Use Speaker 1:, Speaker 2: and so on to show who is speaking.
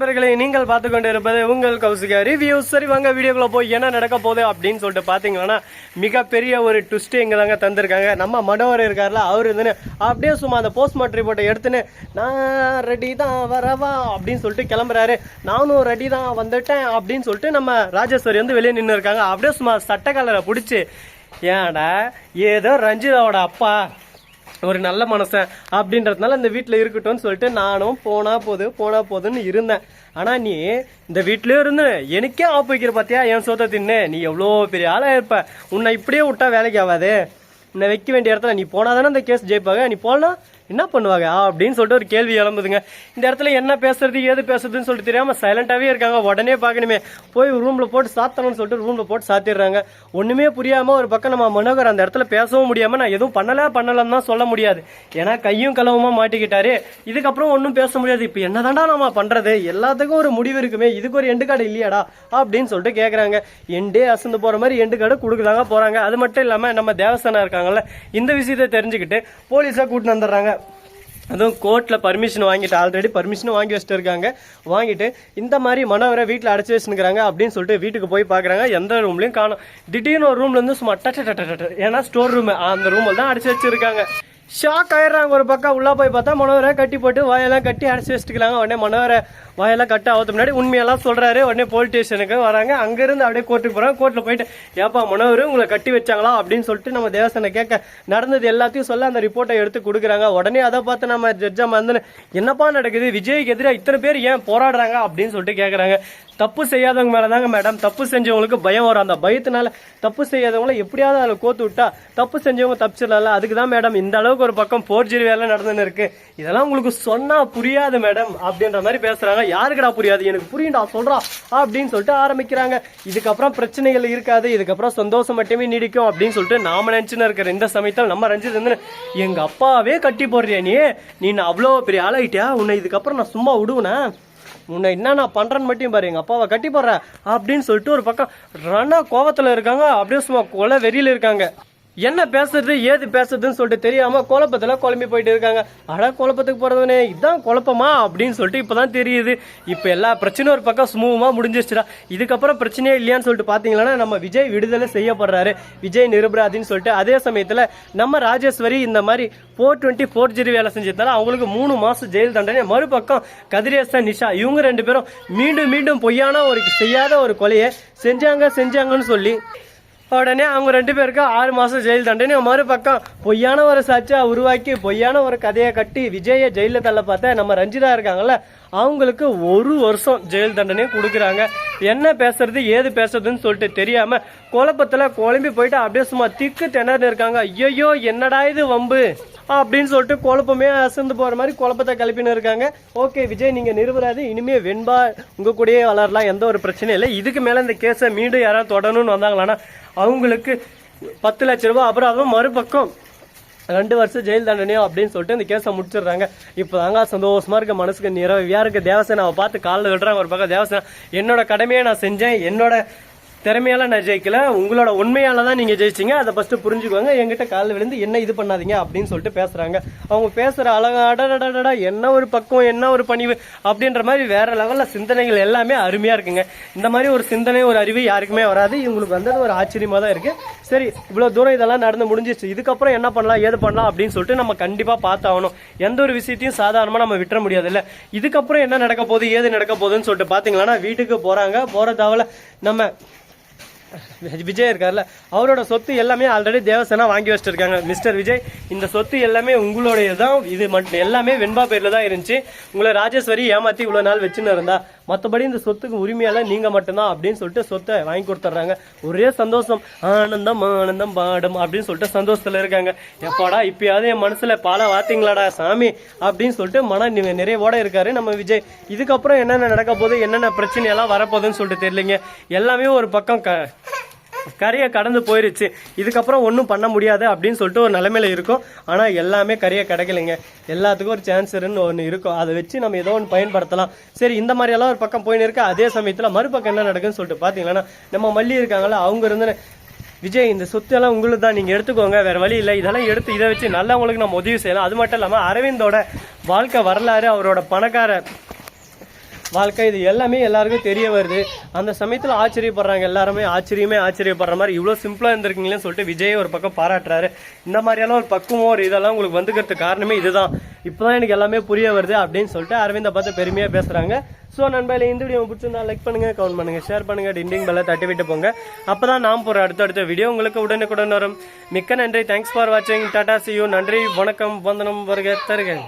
Speaker 1: நண்பர்களே நீங்கள் பார்த்து கொண்டு இருப்பது உங்கள் கௌசிகா ரிவ்யூ சரி வாங்க வீடியோக்குள்ள போய் என்ன நடக்க போகுது அப்படின்னு சொல்லிட்டு பார்த்தீங்கன்னா மிகப்பெரிய ஒரு ட்விஸ்ட்டு இங்கே தாங்க தந்திருக்காங்க. நம்ம மடவர் இருக்கார்ல அவர் இருந்துன்னு அப்படியே சும்மா அந்த போஸ்ட்மார்ட்டம் ரிப்போர்ட்டை எடுத்துன்னு நான் ரெடி தான் வரவா அப்படின்னு சொல்லிட்டு கிளம்புறாரு. நானும் ரெடி தான் வந்துட்டேன் அப்படின்னு சொல்லிட்டு நம்ம ராஜேஸ்வரி வந்து வெளியே நின்று இருக்காங்க அப்படியே சும்மா சட்டை கலரை பிடிச்சி ஏன்டா ஏதோ ரஞ்சிதாவோட அப்பா ஒரு நல்ல மனசன் அப்படின்றதுனால இந்த வீட்டில் இருக்கட்டும்னு சொல்லிட்டு நானும் போனா போது போனா போதுன்னு இருந்தேன். ஆனா நீ இந்த வீட்லயே இருந்து எனக்கே ஆப்பு வைக்கிற பார்த்தியா என் சோத்த தின்னு. நீ எவ்வளோ பெரிய ஆளா இருப்ப. உன்னை இப்படியே விட்டா வேலைக்கு ஆகாது. உன்னை வைக்க வேண்டிய இடத்துல நீ போனாதானே இந்த கேஸ் ஜெயிப்பாங்க. நீ போனா என்ன பண்ணுவாங்க? அப்படின்னு சொல்லிட்டு ஒரு கேள்வி எழும்புதுங்க. இந்த இடத்துல என்ன பேசுறது ஏது பேசுறதுன்னு சொல்லிட்டு தெரியாம சைலண்டாவே இருக்காங்க. உடனே பார்க்கணுமே. போய் ரூம்ல போட்டு சாத்தணும்னு சொல்லிட்டு ரூம்ல போட்டு சாத்திடுறாங்க. ஒண்ணுமே புரியாம ஒரு பக்கம் நம்ம மனோகர் அந்த இடத்துல பேசவும் முடியாம நான் எதுவும் பண்ணல பண்ணலன்னு தான் சொல்ல முடியாது. ஏன்னா கையும் களவுமா மாட்டிக்கிட்டாரு. இதுக்கப்புறம் ஒன்றும் பேச முடியாது. இப்போ என்னதான்டா நம்ம பண்றது? எல்லாத்துக்கும் ஒரு முடிவு இருக்குமே. இதுக்கு ஒரு எண்டு கார்டு இல்லையாடா? அப்படின்னு சொல்லிட்டு கேட்குறாங்க எண்டே அசந்து போற மாதிரி எண்டு கார்டு கொடுக்குதாங்க போறாங்க. அது மட்டும் இல்லாம நம்ம தேவஸ்தானம் இருக்காங்கல்ல இந்த விஷயத்தை தெரிஞ்சுக்கிட்டு போலீஸா கூட்டின்னு வந்துடுறாங்க. அதுவும் கோர்ட்டில் பர்மிஷன் வாங்கிட்டு ஆல்ரெடி பர்மிஷன் வாங்கி வச்சுட்டு இருக்காங்க வாங்கிட்டு இந்த மாதிரி மனவரை வீட்டில் அடைச்சி வச்சுருக்காங்க அப்படின்னு சொல்லிட்டு வீட்டுக்கு போய் பார்க்குறாங்க எந்த ரூம்லையும் காணும். திடீர்னு ஒரு ரூம்லேருந்து சும்மா டட்ட டட்ட டட்ட ஏன்னா ஸ்டோர் ரூம் அந்த ரூமில் தான் அடைச்சி வச்சிருக்காங்க. ஷாக் ஆயிடுறாங்க ஒரு பக்கம். உள்ளே போய் பார்த்தா மனோவரை கட்டி போட்டு வாயெல்லாம் கட்டி அடைச்சி வச்சுட்டுக்கிறாங்க உடனே மனோகரை வாயெல்லாம் கட்ட ஆகுது முன்னாடி உண்மையெல்லாம் சொல்றாரு. உடனே போலீஸ் ஸ்டேஷனுக்கு வராங்க. அங்கிருந்து அப்படியே கோர்ட்டுக்கு போறாங்க. கோர்ட்டில் போயிட்டு ஏப்பா மனோவர் உங்களை கட்டி வச்சாங்களா? அப்படின்னு சொல்லிட்டு நம்ம தேவசனை கேட்க நடந்தது எல்லாத்தையும் சொல்ல அந்த ரிப்போர்ட்டை எடுத்து கொடுக்குறாங்க. உடனே அதை பார்த்து நம்ம ஜட்ஜா வந்து என்னப்பா நடக்குது? விஜய்க்கு எதிராக இத்தனை பேர் ஏன் போராடுறாங்க? அப்படின்னு சொல்லிட்டு கேட்குறாங்க. தப்பு செய்யாதவங்க மேலே தாங்க மேடம் தப்பு செஞ்சவங்களுக்கு பயம் வரும். அந்த பயத்தினால தப்பு செய்யாதவங்கள எப்படியாவது அதில் கோத்து விட்டா தப்பு செஞ்சவங்க தப்பிச்சிடல அதுக்கு தான் மேடம் இந்த அளவுக்கு ஒரு பக்கம் போர்ஜரி வேலை நடந்துன்னு இருக்கு. இதெல்லாம் உங்களுக்கு சொன்னா புரியாது மேடம் அப்படின்ற மாதிரி பேசுறாங்க. யாருக்குடா புரியாது? எனக்கு புரியுண்டா சொல்றா அப்படின்னு சொல்லிட்டு ஆரம்பிக்கிறாங்க. இதுக்கப்புறம் பிரச்சனைகள் இருக்காது. இதுக்கப்புறம் சந்தோஷம் மட்டுமே நீடிக்கும் அப்படின்னு சொல்லிட்டு நாம நினைச்சுன்னு இருக்கிற இந்த சமயத்தில் நம்ம ரஞ்சித் வந்து எங்க அப்பாவே கட்டி போடுறியா நீ? நீ நான் அவ்வளோ பெரிய ஆளாயிட்டியா? உன்னை இதுக்கப்புறம் நான் சும்மா விடுவேனா? உன்னை என்ன நான் பண்றேன்னு மட்டும் பாரு எங்க அப்பாவை கட்டி போடுறேன் அப்படின்னு சொல்லிட்டு ஒரு பக்கம் ரன்னா கோவத்துல இருக்காங்க அப்படியே சும்மா கொலை வெறியில இருக்காங்க. என்ன பேசுறது ஏது பேசுறதுன்னு சொல்லிட்டு தெரியாம குழப்பத்துல குழம்பி போயிட்டு இருக்காங்க. அட குழப்பத்துக்கு போறதுனே இதான் குழப்பமா? அப்படின்னு சொல்லிட்டு இப்பதான் தெரியுது. இப்ப எல்லா பிரச்சனையும் ஒரு பக்கம் சுமூகமா முடிஞ்சிருச்சுடா. இதுக்கப்புறம் பிரச்சனையே இல்லையான்னு சொல்லிட்டு பாத்தீங்கன்னா நம்ம விஜய் விடுதலை செய்யப்படுறாரு. விஜய் நிருபராதின்னு சொல்லிட்டு அதே சமயத்துல நம்ம ராஜேஸ்வரி இந்த மாதிரி ஃபோர் டுவெண்ட்டி ஃபோர் ஜீரோ வேலை செஞ்சதால அவங்களுக்கு மூணு மாசம் ஜெயில் தண்டனை. மறுபக்கம் கதிரேசன் நிஷா இவங்க ரெண்டு பேரும் மீண்டும் மீண்டும் பொய்யான ஒரு செய்யாத ஒரு கொலையை செஞ்சாங்க செஞ்சாங்கன்னு சொல்லி உடனே அவங்க ரெண்டு பேருக்கும் ஆறு மாசம் ஜெயில் தண்டனை. மறுபக்கம் பொய்யான ஒரு சர்ச்சை உருவாக்கி பொய்யான ஒரு கதையை கட்டி விஜய ஜெயில தள்ள பார்த்தா நம்ம ரஞ்சிதா இருக்காங்கல்ல அவங்களுக்கு ஒரு வருஷம் ஜெயில் தண்டனையும் கொடுக்குறாங்க. என்ன பேசுறது ஏது பேசுறதுன்னு சொல்லிட்டு தெரியாம குழப்பத்துல குழம்பி போயிட்டு அப்படியே சும்மா திக்கு திணறு இருக்காங்க. ஐயோ என்னடா இது வம்பு? அப்படின்னு சொல்லிட்டு குழப்பமே அசந்து போற மாதிரி குழப்பத்தை கிளப்பின்னு இருக்காங்க. ஓகே விஜய் நீங்க நிறுவராது இனிமே வெண்பா உங்க கூடயே வளரலாம். எந்த ஒரு பிரச்சனையும் இல்லை. இதுக்கு மேல இந்த கேஸை மீண்டும் யாராவது தொடணும்னு வந்தாங்களான்னா அவங்களுக்கு பத்து லட்ச ரூபாய். அப்புறம் மறுபக்கம் ரெண்டு வருஷம் ஜெயில் தண்டனையும் அப்படின்னு சொல்லிட்டு இந்த கேஸை முடிச்சிடுறாங்க. இப்போ தாங்க சந்தோஷமா இருக்க மனசுக்கு நிறையா இருக்க தேவசேனாவை பார்த்து காலில் விடுறாங்க ஒரு பக்கம் தேவசேனா. என்னோட கடமையை நான் செஞ்சேன். என்னோட திறமையால நான் ஜெயிக்கல. உங்களோட உண்மையால தான் நீங்க ஜெயிச்சீங்க. அதை ஃபர்ஸ்ட் புரிஞ்சுக்கோங்க. என்கிட்ட காலில் விழுந்து என்ன இது பண்ணாதீங்க அப்படின்னு சொல்லிட்டு பேசுறாங்க. அவங்க பேசுற அழகா என்ன ஒரு பக்கம் என்ன ஒரு பணிவு அப்படின்ற மாதிரி வேற லெவல்ல சிந்தனைகள் எல்லாமே அருமையா இருக்குங்க. இந்த மாதிரி ஒரு சிந்தனை ஒரு அறிவு யாருக்குமே வராது. இவங்களுக்கு வந்தது ஒரு ஆச்சரியமா தான் இருக்கு. சரி இவ்வளவு தூரம் இதெல்லாம் நடந்து முடிஞ்சிச்சு இதுக்கப்புறம் என்ன பண்ணலாம் ஏது பண்ணலாம் அப்படின்னு சொல்லிட்டு நம்ம கண்டிப்பா பார்த்தாகணும். எந்த ஒரு விஷயத்தையும் சாதாரணமா நம்ம விட்டுற முடியாது இல்ல இதுக்கப்புறம் என்ன நடக்க போகுது ஏது நடக்க போகுதுன்னு சொல்லிட்டு பாத்தீங்கன்னா வீட்டுக்கு போறாங்க. போறதாவல நம்ம விஜய் இருக்கார்ல அவரோட சொத்து எல்லாமே ஆல்ரெடி தேவசேனா வாங்கி வச்சுருக்காங்க. மிஸ்டர் விஜய் இந்த சொத்து எல்லாமே உங்களுடைய தான் இது மட்டும் எல்லாமே வெண்பா பேர்ல தான் இருந்துச்சு. உங்களை ராஜேஸ்வரி ஏமாத்தி இவ்வளவு நாள் வச்சுன்னு இருந்தா மற்றபடி இந்த சொத்துக்கு உரிமையால நீங்கள் மட்டும்தான் அப்படின்னு சொல்லிட்டு சொத்தை வாங்கி கொடுத்துட்றாங்க. ஒரே சந்தோஷம். ஆனந்தம் ஆனந்தம் பாடம் அப்படின்னு சொல்லிட்டு சந்தோஷத்தில் இருக்காங்க. எப்பாடா இப்பயாவது என் மனசில் பால வாத்தீங்களாடா சாமி அப்படின்னு சொல்லிட்டு மன நி- நிறைவோட இருக்காரு நம்ம விஜய். இதுக்கப்புறம் என்னென்ன நடக்க போகுது என்னென்ன பிரச்சனை எல்லாம் வரப்போகுதுன்னு சொல்லிட்டு தெரியலைங்க. எல்லாமே ஒரு பக்கம் க கரையை கடந்து போயிருச்சு. இதுக்கப்புறம் ஒன்றும் பண்ண முடியாது அப்படின்னு சொல்லிட்டு ஒரு நிலைமையில இருக்கும். ஆனால் எல்லாமே கரையை கிடைக்கலைங்க. எல்லாத்துக்கும் ஒரு சான்சருன்னு ஒன்று இருக்கும். அதை வச்சு நம்ம ஏதோ ஒன்று பயன்படுத்தலாம். சரி இந்த மாதிரி எல்லாம் ஒரு பக்கம் போயின்னு இருக்கு அதே சமயத்தில் மறுபக்கம் என்ன நடக்குன்னு சொல்லிட்டு பார்த்தீங்கன்னா நம்ம மல்லி இருக்காங்கல்ல அவங்க இருந்து விஜய் இந்த சொத்தெல்லாம் உங்களுக்கு தான். நீங்கள் எடுத்துக்கோங்க. வேறு வழி இல்லை. இதெல்லாம் எடுத்து இதை வச்சு நல்லவங்களுக்கு நம்ம உதவி செய்யலாம். அது மட்டும் இல்லாமல் அரவிந்தோட வாழ்க்கை வரலாறு அவரோட பணக்கார வாழ்க்கை இது எல்லாமே எல்லாருக்கும் தெரிய வருது. அந்த சமயத்தில் ஆச்சரியப்படுறாங்க எல்லாருமே. ஆச்சரியமே ஆச்சரியப்படுற மாதிரி இவ்வளோ சிம்பிளாக இருந்திருக்கீங்களேன்னு சொல்லிட்டு விஜய் ஒரு பக்கம் பாராட்டுறாரு. இந்த மாதிரியெல்லாம் ஒரு பக்குவம் ஒரு இதெல்லாம் உங்களுக்கு வந்துக்கிறதுக்கு காரணமே இதுதான். இப்போ தான் எனக்கு எல்லாமே புரிய வருது அப்படின்னு சொல்லிட்டு அரவிந்தை பார்த்து பெருமையாக பேசுகிறாங்க ஸோ நண்பர்களே இந்த வீடியோ பிடிச்சிருந்தா லைக் பண்ணுங்கள் கமெண்ட் பண்ணுங்கள் ஷேர் பண்ணுங்கள் டிண்டிங் பெல்லை தட்டி விட்டு போங்க. அப்போ தான் நாம் போற அடுத்தடுத்த வீடியோ உங்களுக்கு உடனுக்குடன் வரும். மிக்க நன்றி. தேங்க்ஸ் ஃபார் வாட்சிங் டாடா சியூ நன்றி. வணக்கம். வந்தனம் வருக. தருக.